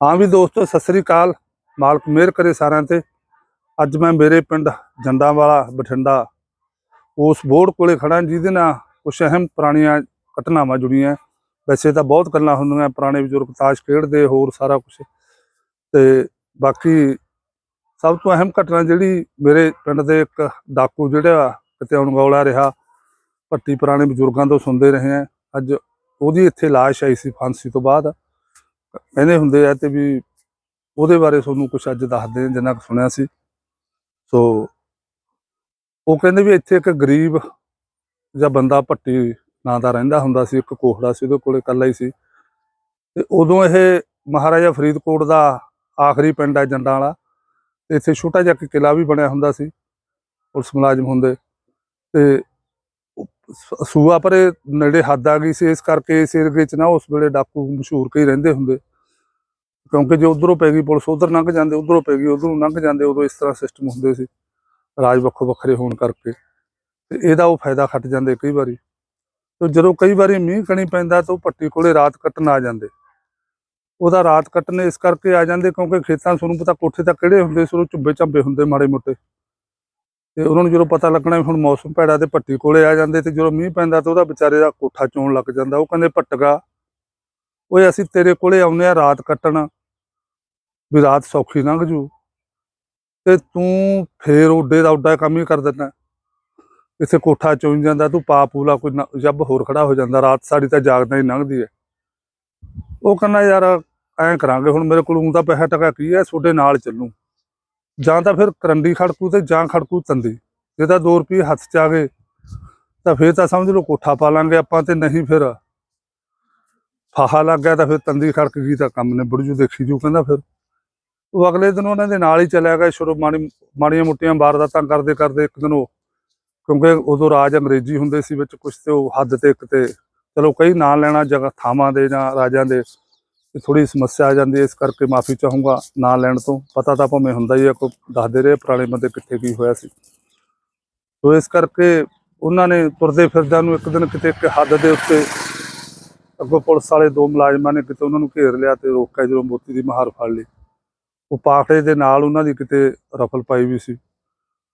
ਹਾਂ ਵੀ ਦੋਸਤੋ, ਸਤਿ ਸ੍ਰੀ ਅਕਾਲ। ਮਾਲਕ ਮਿਹਰ ਕਰੇ ਸਾਰਿਆਂ ਤੇ। ਅੱਜ ਮੈਂ ਮੇਰੇ ਪਿੰਡ ਜੰਡਾਂ ਵਾਲਾ ਬਠਿੰਡਾ, ਉਸ ਬੋਰਡ ਕੋਲੇ ਖੜਾ ਜਿਹਦੇ ਨਾਲ ਕੁਝ ਅਹਿਮ ਪੁਰਾਣੀਆਂ ਘਟਨਾਵਾਂ ਜੁੜੀਆਂ। ਵੈਸੇ ਤਾਂ ਬਹੁਤ ਗੱਲਾਂ ਹੁੰਦੀਆਂ, ਪੁਰਾਣੇ ਬਜ਼ੁਰਗ ਤਾਸ਼ ਖੇਡਦੇ, ਹੋਰ ਸਾਰਾ ਕੁਝ ਤੇ ਬਾਕੀ ਸਭ ਤੋਂ ਅਹਿਮ ਘਟਨਾ ਜਿਹੜੀ ਮੇਰੇ ਪਿੰਡ ਦੇ ਇੱਕ ਡਾਕੂ ਜਿਹੜਾ ਕਿਤੇ ਅਣਗੌਲਾ ਰਿਹਾ, ਭੱਟੀ ਪੁਰਾਣੇ ਬਜ਼ੁਰਗਾਂ ਤੋਂ ਸੁਣਦੇ ਰਹੇ ਆ ਅੱਜ ਉਹਦੀ ਇੱਥੇ ਲਾਸ਼ ਆਈ ਸੀ ਫਾਂਸੀ ਤੋਂ ਬਾਅਦ। ਕਹਿੰਦੇ ਹੁੰਦੇ ਆ ਤੇ ਵੀ ਉਹਦੇ ਬਾਰੇ ਤੁਹਾਨੂੰ ਕੁਝ ਅੱਜ ਦੱਸਦੇ ਹਾਂ ਜਿੰਨਾ ਕੁ ਸੁਣਿਆ ਸੀ। ਸੋ ਉਹ ਕਹਿੰਦੇ ਵੀ ਇੱਥੇ ਇੱਕ ਗਰੀਬ ਜਾਂ ਬੰਦਾ ਭੱਟੀ ਨਾਂ ਦਾ ਰਹਿੰਦਾ ਹੁੰਦਾ ਸੀ, ਇੱਕ ਕੋਹੜਾ ਸੀ, ਉਹਦੇ ਕੋਲੇ ਇਕੱਲਾ ਹੀ ਸੀ। ਤੇ ਉਦੋਂ ਇਹ ਮਹਾਰਾਜਾ ਫਰੀਦਕੋਟ ਦਾ ਆਖਰੀ ਪਿੰਡ ਹੈ ਜੰਡਾਂ ਵਾਲਾ, ਤੇ ਇੱਥੇ ਛੋਟਾ ਜਿਹਾ ਇੱਕ ਕਿਲਾ ਵੀ ਬਣਿਆ ਹੁੰਦਾ ਸੀ, ਪੁਲਿਸ ਮੁਲਾਜ਼ਮ ਹੁੰਦੇ। ਤੇ ਸੂਆ ਪਰੇ ਨੇੜੇ ਹੱਦ ਆ ਗਈ ਸੀ, ਇਸ ਕਰਕੇ ਇਸ 'ਚ ਨਾ ਉਸ ਵੇਲੇ ਡਾਕੂ ਮਸ਼ਹੂਰ ਕਈ ਰਹਿੰਦੇ ਹੁੰਦੇ। ਕਿਉਂਕਿ ਜੇ ਉਧਰੋਂ ਪੈ ਗਈ ਪੁਲਿਸ, ਉਧਰ ਲੰਘ ਜਾਂਦੇ, ਉਧਰੋਂ ਪੈ ਗਈ, ਉਧਰੋਂ ਲੰਘ ਜਾਂਦੇ, ਉਦੋਂ ਇਸ ਤਰ੍ਹਾਂ ਸਿਸਟਮ ਹੁੰਦੇ ਸੀ। ਰਾਜ ਵੱਖੋ ਵੱਖਰੇ ਹੋਣ ਕਰਕੇ। ਤੇ ਇਹਦਾ ਉਹ ਫਾਇਦਾ ਖੱਟ ਜਾਂਦੇ ਕਈ ਵਾਰੀ। ਤੇ ਜਦੋਂ ਕਈ ਵਾਰੀ ਮੀਂਹ ਕਣੀ ਪੈਂਦਾ ਤਾਂ ਉਹ ਪੱਟੀ ਕੋਲੇ ਰਾਤ ਕੱਟਣ ਆ ਜਾਂਦੇ। ਉਹਦਾ ਰਾਤ ਕੱਟਣ ਇਸ ਕਰਕੇ ਆ ਜਾਂਦੇ ਕਿਉਂਕਿ ਖੇਤਾਂ 'ਚ ਤੁਹਾਨੂੰ ਪਤਾ ਕੋਠੇ ਤਾਂ ਕਿਹੜੇ ਹੁੰਦੇ ਸੋ ਉਹ ਚੁੱਬੇ ਚੰਬੇ ਹੁੰਦੇ ਮਾੜੇ ਮੋਟੇ। ਤੇ ਉਹਨਾਂ ਨੂੰ ਜਦੋਂ ਪਤਾ ਲੱਗਣਾ ਵੀ ਹੁਣ ਮੌਸਮ ਭੈੜਾ ਤੇ ਪੱਟੀ ਕੋਲੇ ਆ ਜਾਂਦੇ ਤੇ ਜਦੋਂ ਮੀਂਹ ਪੈਂਦਾ ਤਾਂ ਉਹਦਾ ਵਿਚਾਰੇ ਦਾ ਕੋਠਾ ਚੋਣ ਲੱਗ ਜਾਂਦਾ। ਉਹ ਕਹਿੰਦੇ ਭੱਟਗਾ ਓਏ, ਅਸੀਂ ਤੇਰੇ ਕੋਲੇ ਆਉਨੇ ਆ ਰਾਤ ਕੱਟਣ। ਵੀ ਰਾਤ ਸੌਖੀ ਲੰਘ ਜੂ। ਤੇ ਤੂੰ ਫੇਰ ਉੱਡੇ ਦਾ ਉੱਡਾ ਕੰਮ ਹੀ ਕਰ ਦਿੰਦਾ। ਇੱਥੇ ਕੋਠਾ ਚੋਂ ਜਾਂਦਾ, ਤੂੰ ਪਾ ਪੂਲਾ ਕੋਈ ਨਾ- ਜੱਬ ਹੋਰ ਖੜਾ ਹੋ ਜਾਂਦਾ। ਰਾਤ ਸਾਡੀ ਤਾਂ ਜਾਗਦਾ ਹੀ ਲੰਘਦੀ ਹੈ। ਉਹ ਕਹਿੰਦਾ, ਯਾਰ, ਐਂ ਕਰਾਂਗੇ, ਹੁਣ ਮੇਰੇ ਕੋਲ ਊਂ ਤਾਂ ਪੈਸਾ ਟਕਾ ਕੀ ਹੈ? ਤੁਹਾਡੇ ਨਾਲ ਚੱਲੂ। ਜਾਂ ਤਾਂ ਫਿਰ ਕਰੰਡੀ ਖੜਕੂ ਤੇ ਜਾਂ ਖੜਕੂ ਤੰਦੀ। ਜੇ ਤਾਂ 2 ਰੁਪਏ ਹੱਥ ਚ ਆ ਗਏ, ਤਾਂ ਫਿਰ ਤਾਂ ਸਮਝ ਲਓ ਕੋਠਾ ਪਾ ਲਾਂਗੇ ਆਪਾਂ ਤੇ ਨਹੀਂ ਫਿਰ ਫਾਹਾ ਲੱਗ ਗਿਆ ਤਾਂ ਫਿਰ ਤੰਦੀ ਖੜਕ ਗਈ ਤਾਂ ਕੰਮ ਨੇ ਬੜਜੂ ਦੇਖੀ ਜੂ ਕਹਿੰਦਾ ਫਿਰ। ਉਹ ਅਗਲੇ ਦਿਨ ਉਹਨਾਂ ਦੇ ਨਾਲ ਹੀ ਚਲਿਆ ਗਿਆ ਸ਼ੁਰੂ, ਮਾੜੀ, ਮਾੜੀਆਂ ਮੁੱਟੀਆਂ ਵਾਰਦਾਤਾਂ ਕਰਦੇ ਕਰਦੇ ਇੱਕ ਦਿਨ ਉਹ, ਕਿਉਂਕਿ ਉਦੋਂ ਰਾਜ ਅੰਗਰੇਜ਼ੀ ਹੁੰਦੇ ਸੀ ਵਿੱਚ ਕੁਝ ਤੇ ਉਹ ਹੱਦ ਤੇ ਇੱਕ ਤੇ, ਚਲੋ ਕਈ ਨਾਂ ਲੈਣਾ ਜਗ੍ਹਾ ਥਾਵਾਂ ਦੇ ਜਾਂ ਰਾਜਾਂ ਦੇ ਥੋੜੀ ਸਮੱਸਿਆ ਆ ਜਾਂਦੀ ਹੈ, ਇਸ ਕਰਕੇ ਮਾਫੀ ਚਾਹੂੰਗਾ ਨਾ ਲੈਣ ਤੋਂ। ਪਤਾ ਤਾਂ ਭਾਵੇਂ ਹੁੰਦਾ ਹੀ ਹੈ, ਕੋਈ ਦੱਸਦੇ ਰਹੇ ਪੁਰਾਣੇ ਬੰਦੇ ਕਿੱਥੇ ਕੀ ਹੋਇਆ ਸੀ। ਸੋ ਇਸ ਕਰਕੇ ਉਹਨਾਂ ਨੇ ਤੁਰਦੇ ਫਿਰਦਿਆਂ ਨੂੰ ਇੱਕ ਦਿਨ ਕਿਤੇ ਇੱਕ ਹੱਦ ਦੇ ਉੱਤੇ ਅੱਗੋਂ ਪੁਲਿਸ ਵਾਲੇ ਦੋ ਮੁਲਾਜ਼ਮਾਂ ਨੇ ਕਿਤੇ ਉਹਨਾਂ ਨੂੰ ਘੇਰ ਲਿਆ ਤੇ ਰੋਕਿਆ, ਜਦੋਂ ਮੋਤੀ ਦੀ ਮਹਾਰ ਫੜ ਲਈ। ਉਹ ਪਾਖੜੇ ਦੇ ਨਾਲ ਉਹਨਾਂ ਦੀ ਕਿਤੇ ਰਫਲ ਪਾਈ ਵੀ ਸੀ।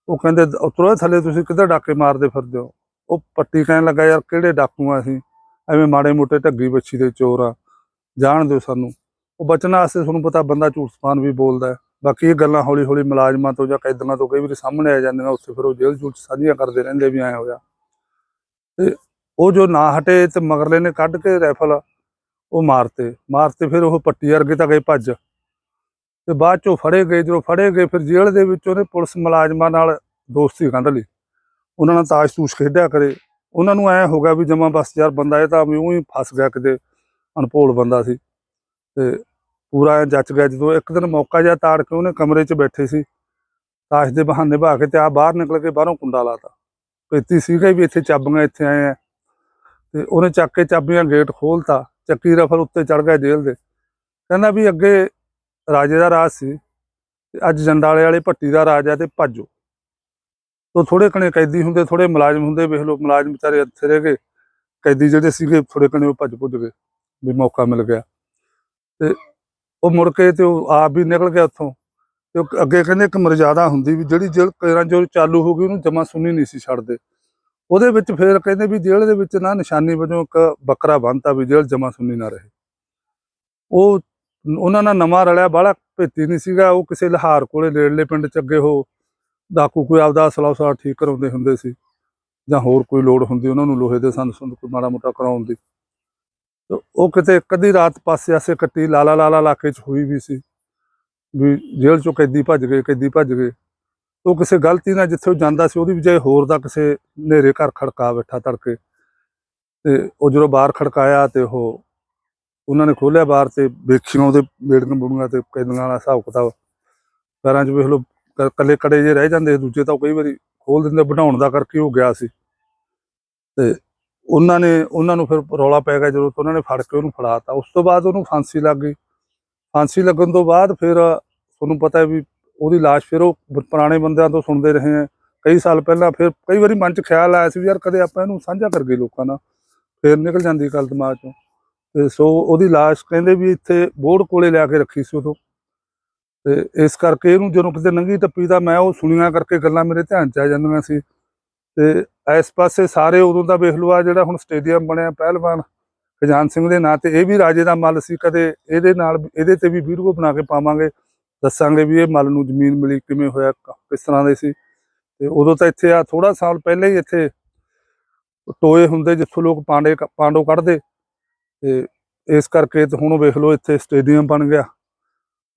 ਉਹ ਕਹਿੰਦੇ, ਉਤਰੋ ਥੱਲੇ, ਤੁਸੀਂ ਕਿੱਧਰ ਡਾਕੇ ਮਾਰਦੇ ਫਿਰਦੇ ਹੋ? ਉਹ ਪੱਟੀ ਕਹਿਣ ਲੱਗਾ, ਯਾਰ ਕਿਹੜੇ ਡਾਕੂ ਆ ਅਸੀਂ? ਐਵੇਂ ਮਾੜੇ ਮੋਟੇ ਢੱਗੀ ਬੱਚੀ ਦੇ ਚੋਰ ਆ। ਜਾਣ ਦਿਓ ਸਾਨੂੰ। ਉਹ ਬਚਣ ਵਾਸਤੇ ਤੁਹਾਨੂੰ ਪਤਾ ਬੰਦਾ ਝੂਠ ਸਮਾਨ ਵੀ ਬੋਲਦਾ ਬਾਕੀ ਇਹ ਗੱਲਾਂ ਹੌਲੀ ਹੌਲੀ ਮੁਲਾਜ਼ਮਾਂ ਤੋਂ ਜਾਂ ਕੈਦੀਆਂ ਤੋਂ ਕਈ ਵਾਰੀ ਸਾਹਮਣੇ ਆ ਜਾਂਦੀਆਂ ਉੱਥੇ ਫਿਰ ਉਹ ਜੇਲ੍ਹ ਜੂਲ੍ਹ 'ਚ ਸਾਂਝੀਆਂ ਕਰਦੇ ਰਹਿੰਦੇ ਵੀ ਐ ਹੋਇਆ। ਤੇ ਉਹ ਜੋ ਨਾ ਹਟੇ ਤੇ ਮਗਰਲੇ ਨੇ ਕੱਢ ਕੇ ਰਾਈਫਲ ਉਹ ਮਾਰਤੇ। ਮਾਰਤੇ ਫਿਰ ਉਹ ਪੱਟੀ ਵਰਗੇ ਤਾਂ ਗਏ ਭੱਜ। ਤੇ ਬਾਅਦ ਚੋਂ ਫੜੇ ਗਏ, ਜਦੋਂ ਫੜੇ ਗਏ ਫਿਰ ਜੇਲ੍ਹ ਦੇ ਵਿੱਚ ਉਹਨੇ ਪੁਲਿਸ ਮੁਲਾਜ਼ਮਾਂ ਨਾਲ ਦੋਸਤੀ ਕੱਢ ਲਈ। ਉਹਨਾਂ ਨਾਲ ਤਾਸ਼ ਤੂਸ਼ ਖੇਡਿਆ ਕਰੇ। ਉਹਨਾਂ ਨੂੰ ਐ ਹੋ ਗਿਆ ਵੀ ਜਮਾ ਬਸ ਯਾਰ ਬੰਦਾ ਇਹ ਤਾਂ ਵੀ ਉਹੀ ਫਸ ਗਿਆ ਕਿਤੇ। ਅਣਭੋਲ ਬੰਦਾ ਸੀ ਤੇ ਪੂਰਾ ਜੱਚ ਗਿਆ ਜਦੋਂ ਇੱਕ ਦਿਨ ਮੌਕਾ ਜਿਹਾ ਤਾੜ ਕੇ ਉਹਨੇ ਕਮਰੇ 'ਚ ਬੈਠੇ ਸੀ ਤਾਸ਼ ਦੇ ਬਹਾਨੇ ਭਾ ਕੇ ਤੇ ਆ ਬਾਹਰ ਨਿਕਲ ਕੇ ਬਾਹਰੋਂ ਕੁੰਡਾ ਲਾਤਾ। ਪੇਤੀ ਸੀਗਾ ਵੀ ਇੱਥੇ ਚਾਬੀਆਂ ਇੱਥੇ ਆਏ ਆ। ਤੇ ਉਹਨੇ ਚੱਕ ਕੇ ਚਾਬੀਆਂ ਗੇਟ ਖੋਲਤਾ, ਚੱਕੀ ਰਫਲ ਉੱਤੇ ਚੜ ਗਿਆ ਜੇਲ੍ਹ ਦੇ। ਕਹਿੰਦਾ ਵੀ ਅੱਗੇ ਰਾਜੇ ਦਾ ਰਾਜ ਸੀ, ਤੇ ਅੱਜ ਜੰਡਾਲੇ ਵਾਲੇ ਭੱਟੀ ਦਾ ਰਾਜ ਆ ਤੇ ਭੱਜੋ। ਤੋ ਥੋੜੇ ਕਣੇ ਕੈਦੀ ਹੁੰਦੇ ਥੋੜੇ ਮੁਲਾਜ਼ਮ ਹੁੰਦੇ, ਵੇਖ ਲੋ ਮੁਲਾਜ਼ਮ ਵਿਚਾਰੇ ਇੱਥੇ ਰਹਿ ਗਏ। ਕੈਦੀ ਜਿਹੜੇ ਸੀਗੇ ਥੋੜੇ ਕਣੇ ਉਹ ਭੱਜ ਭੁੱਜ ਗਏ। ਵੀ ਮੌਕਾ ਮਿਲ ਗਿਆ। ਤੇ ਉਹ ਮੁੜ ਕੇ ਤੇ ਉਹ ਆਪ ਵੀ ਨਿਕਲ ਗਿਆ ਉੱਥੋਂ। ਤੇ ਅੱਗੇ ਕਹਿੰਦੇ ਇੱਕ ਮਰਜ਼ਾਦਾ ਹੁੰਦੀ ਵੀ ਜਿਹੜੀ ਜੇਲ੍ਹ ਕੇਰਾਂ ਜੋ ਚਾਲੂ ਹੋ ਗਈ ਉਹਨੂੰ ਜਮਾ ਸੁਣੀ ਨਹੀਂ ਸੀ ਛੱਡਦੇ। ਉਹਦੇ ਵਿੱਚ ਫੇਰ ਕਹਿੰਦੇ ਵੀ ਜੇਲ੍ਹ ਦੇ ਵਿੱਚ ਨਾ ਨਿਸ਼ਾਨੀ ਵਜੋਂ ਇੱਕ ਬੱਕਰਾ ਬੰਨਤਾ ਵੀ ਜੇਲ੍ਹ ਜਮਾ ਸੁਣੀ ਨਾ ਰਹੇ। ਉਹ ਉਹਨਾਂ ਨਾਲ ਨਵਾਂ ਰਲਿਆ, ਬਾਹਲਾ ਭੇਤੀ ਨਹੀਂ ਸੀਗਾ। ਉਹ ਕਿਸੇ ਲਹਾਰ ਕੋਲੇ ਨੇੜਲੇ ਪਿੰਡ ਚ ਅੱਗੇ ਹੋ ਡਾਕੂ ਕੋਈ ਆਪਦਾ ਅਸਲਾ ਉਸਲਾ ਠੀਕ ਕਰਾਉਂਦੇ ਹੁੰਦੇ ਸੀ ਜਾਂ ਹੋਰ ਕੋਈ ਲੋੜ ਹੁੰਦੀ ਉਹਨਾਂ ਨੂੰ ਲੋਹੇ ਦੇ ਸੰਦ ਸੁੰਦ ਕੋਈ ਮਾੜਾ ਮੋਟਾ ਕਰਾਉਣ ਦੀ। ਉਹ ਕਿਤੇ ਇੱਕ ਅੱਧੀ ਰਾਤ ਪਾਸੇ ਆਸੇ ਕੱਟੀ, ਲਾਲਾ ਲਾਲਾ ਇਲਾਕੇ ਚ ਹੋਈ ਵੀ ਸੀ। ਵੀ ਜੇਲ੍ਹ ਚੋਂ ਕੈਦੀ ਭੱਜ ਗਏ, ਕੈਦੀ ਭੱਜ ਗਏ। ਉਹ ਕਿਸੇ ਗਲਤੀ ਨਾਲ ਜਿੱਥੇ ਉਹ ਜਾਂਦਾ ਸੀ, ਉਹਦੀ ਬਜਾਏ ਹੋਰ ਦਾ ਕਿਸੇ ਹਨੇਰੇ ਘਰ ਖੜਕਾ ਬੈਠਾ ਤੜਕੇ। ਤੇ ਉਹ ਜਦੋਂ ਬਾਹਰ ਖੜਕਾਇਆ ਤੇ ਉਹ, ਉਹਨਾਂ ਨੇ ਖੋਲਿਆ ਬਾਹਰ ਤੇ ਵੇਖੀਆਂ ਉਹਦੇ ਬੇੜੀਆਂ ਬੁੜੀਆਂ ਤੇ ਕੈਦੀਆਂ ਵਾਲਾ ਹਿਸਾਬ ਕਿਤਾਬ। ਪੈਰਾਂ 'ਚ ਵੇਖ ਲਓ, ਕ- ਕੱਲੇ ਕੜੇ ਜੇ ਰਹਿ ਜਾਂਦੇ, ਦੂਜੇ ਤਾਂ ਉਹ ਕਈ ਵਾਰੀ ਖੋਲ ਦਿੰਦੇ, ਬਣਾਉਣ ਦਾ ਕਰਕੇ ਉਹ ਗਿਆ ਸੀ। ਤੇ ਉਹਨਾਂ ਨੇ, ਉਹਨਾਂ ਨੂੰ ਫਿਰ ਰੌਲਾ ਪੈ ਗਿਆ ਜਦੋਂ ਉਹਨਾਂ ਨੇ ਫੜ ਕੇ ਉਹਨੂੰ ਫੜਾਤਾ। ਉਸ ਤੋਂ ਬਾਅਦ ਉਹਨੂੰ ਫਾਂਸੀ ਲੱਗ ਗਈ। ਫਾਂਸੀ ਲੱਗਣ ਤੋਂ ਬਾਅਦ ਫਿਰ ਤੁਹਾਨੂੰ ਪਤਾ ਹੈ ਵੀ ਉਹਦੀ ਲਾਸ਼ ਫਿਰ ਉਹ ਪੁਰਾਣੇ ਬੰਦਿਆਂ ਤੋਂ ਸੁਣਦੇ ਰਹੇ ਆ ਕਈ ਸਾਲ ਪਹਿਲਾਂ ਫਿਰ ਕਈ ਵਾਰੀ ਮਨ 'ਚ ਖਿਆਲ ਆਇਆ ਸੀ ਵੀ ਯਾਰ ਕਦੇ ਆਪਾਂ ਇਹਨੂੰ ਸਾਂਝਾ ਕਰ ਗਏ ਲੋਕਾਂ ਨਾਲ। ਫਿਰ ਨਿਕਲ ਜਾਂਦੀ ਗੱਲ ਦਿਮਾਗ 'ਚੋਂ। ਤੇ ਸੋ ਉਹਦੀ ਲਾਸ਼ ਕਹਿੰਦੇ ਵੀ ਇੱਥੇ ਬੋਰਡ ਕੋਲੇ ਲਿਆ ਕੇ ਰੱਖੀ ਸੀ ਉਦੋਂ। ਤੇ ਇਸ ਕਰਕੇ ਇਹਨੂੰ ਜਦੋਂ ਕਿਤੇ ਨੰਗੀ ਟੱਪੀ ਦਾ ਮੈਂ ਉਹ ਸੁਣੀਆਂ ਕਰਕੇ ਗੱਲਾਂ ਮੇਰੇ ਧਿਆਨ ਚ ਆ ਜਾਂਦੀਆਂ ਸੀ। ਤੇ ਇਸ ਪਾਸੇ ਸਾਰੇ ਉਦੋਂ ਦਾ ਵੇਖ ਲਓ ਆ ਜਿਹੜਾ ਹੁਣ ਸਟੇਡੀਅਮ ਬਣਿਆ, ਪਹਿਲਵਾਨ ਖਜਾਨ ਸਿੰਘ ਦੇ ਨਾਂ ਤੇ, ਇਹ ਵੀ ਰਾਜੇ ਦਾ ਮੱਲ ਸੀ, ਕਦੇ ਇਹਦੇ ਨਾਲ, ਇਹਦੇ ਤੇ ਵੀ ਵੀਡੀਓ ਬਣਾ ਕੇ ਪਾਵਾਂਗੇ, ਦੱਸਾਂਗੇ ਵੀ ਇਹ ਮੱਲ ਨੂੰ ਜ਼ਮੀਨ ਮਿਲੀ, ਕਿਵੇਂ ਹੋਇਆ ਕਿਸ ਤਰ੍ਹਾਂ ਦੇ ਸੀ। ਤੇ ਉਦੋਂ ਤਾਂ ਇੱਥੇ ਆ ਥੋੜਾ ਸਾਲ ਪਹਿਲਾਂ ਹੀ ਇੱਥੇ ਟੋਏ ਹੁੰਦੇ, ਜਿੱਥੋਂ ਲੋਕ ਪਾਂਡੇ ਪਾਂਡੋ ਕੱਢਦੇ। ਤੇ ਇਸ ਕਰਕੇ ਹੁਣ ਵੇਖ ਲਓ ਇੱਥੇ ਸਟੇਡੀਅਮ ਬਣ ਗਿਆ,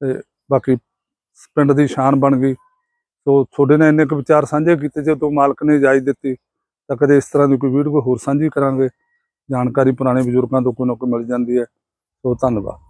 ਤੇ ਬਾਕੀ ਪਿੰਡ ਦੀ ਸ਼ਾਨ ਬਣ ਗਈ। ਸੋ ਤੁਹਾਡੇ ਨਾਲ ਇੰਨੇ ਕੁ ਵਿਚਾਰ ਸਾਂਝੇ ਕੀਤੇ ਜਦੋਂ ਮਾਲਕ ਨੇ ਇਜਾਜ਼ਤ ਦਿੱਤੀ। ਤਾਂ ਕਦੇ ਇਸ ਤਰ੍ਹਾਂ ਦੀ ਕੋਈ ਵੀਡੀਓ ਹੋਰ ਸਾਂਝੀ ਕਰਾਂਗੇ? ਜਾਣਕਾਰੀ ਪੁਰਾਣੇ ਬਜ਼ੁਰਗਾਂ ਤੋਂ ਕੋਈ ਨਾ ਕੋਈ ਮਿਲ ਜਾਂਦੀ ਹੈ। ਸੋ ਧੰਨਵਾਦ।